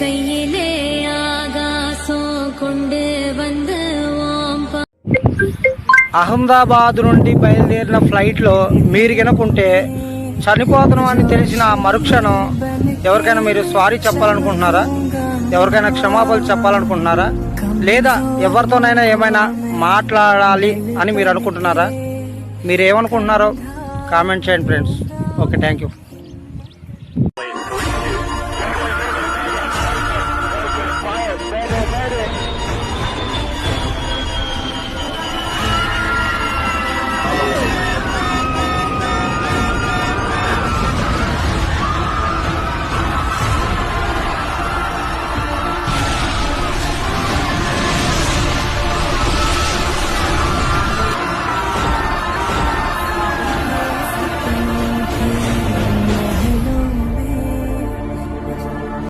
கையிலே ஆகாசம் கொண்டு வந்து అహ్మదాబాద్ నుండి బయలుదేరిన ఫ్లైట్లో మీరు కనుకుంటే చనిపోతున్నాం అని తెలిసిన ఆ మరుక్షణం ఎవరికైనా మీరు సారీ చెప్పాలనుకుంటున్నారా? ఎవరికైనా క్షమాపణలు చెప్పాలనుకుంటున్నారా? లేదా ఎవరితోనైనా ఏమైనా మాట్లాడాలి అని మీరు అనుకుంటున్నారా? మీరు ఏమనుకుంటున్నారో కామెంట్ చేయండి ఫ్రెండ్స్. Okay thank you.